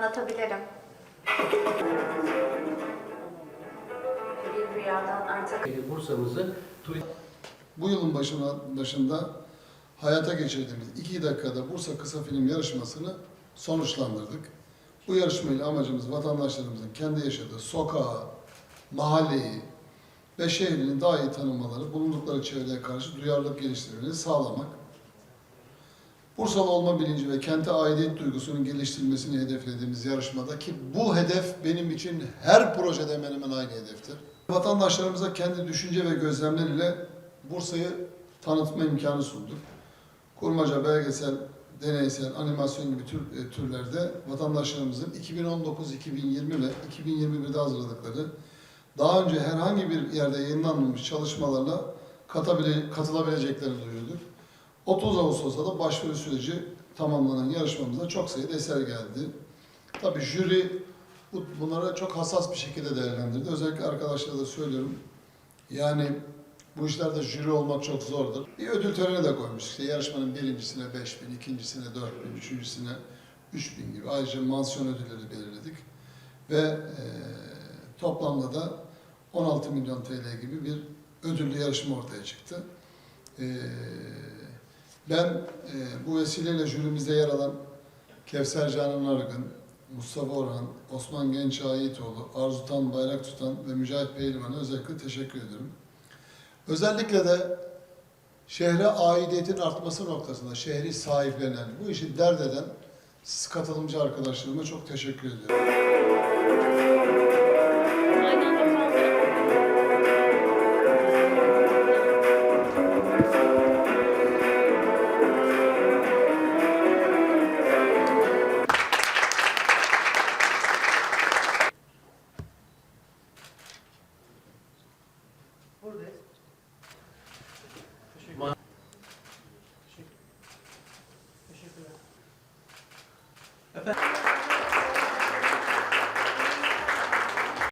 Anlatabilirim. Bir rüyadan artık Bursa'mızı Bu yılın başına, başında hayata geçirdiğimiz 2 dakikada Bursa Kısa Film Yarışması'nı sonuçlandırdık. Bu yarışmayla amacımız vatandaşlarımızın kendi yaşadığı sokağı, mahalleyi ve şehrini daha iyi tanımaları, bulundukları çevreye karşı duyarlılık geliştirmelerini sağlamak. Bursalı olma bilinci ve kente aidiyet duygusunun geliştirilmesini hedeflediğimiz yarışmada ki bu hedef benim için her projede hemen hemen aynı hedeftir. Vatandaşlarımıza kendi düşünce ve gözlemleriyle Bursa'yı tanıtma imkanı sunduk. Kurmaca, belgesel, deneysel, animasyon gibi tür, e, türlerde vatandaşlarımızın 2019-2020 ve 2021'de hazırladıkları daha önce herhangi bir yerde yayınlanmamış çalışmalarına katabile, katılabileceklerini duyurduk. 30 Ağustos'ta da başvuru süreci tamamlanan yarışmamıza çok sayıda eser geldi. Tabii jüri bu- bunlara çok hassas bir şekilde değerlendirdi. Özellikle arkadaşlara da söylüyorum. Yani bu işlerde jüri olmak çok zordur. Bir ödül töreni de koymuş. İşte yarışmanın birincisine 5 bin, ikincisine 4 bin, üçüncüsüne 3 bin gibi. Ayrıca mansiyon ödülleri belirledik. Ve e, toplamda da 16 milyon TL gibi bir ödüllü yarışma ortaya çıktı. E, ben e, bu vesileyle jürimizde yer alan Kevser Canan Argın, Mustafa Orhan, Osman Genç Yiğitoğlu, Arzu Tan Bayrak Tutan ve Mücahit Pehlivan'a özellikle teşekkür ediyorum. Özellikle de şehre aidiyetin artması noktasında şehri sahiplenen, bu işi dert eden katılımcı arkadaşlarıma çok teşekkür ediyorum. Buradayız. Teşekkürler. Efendim?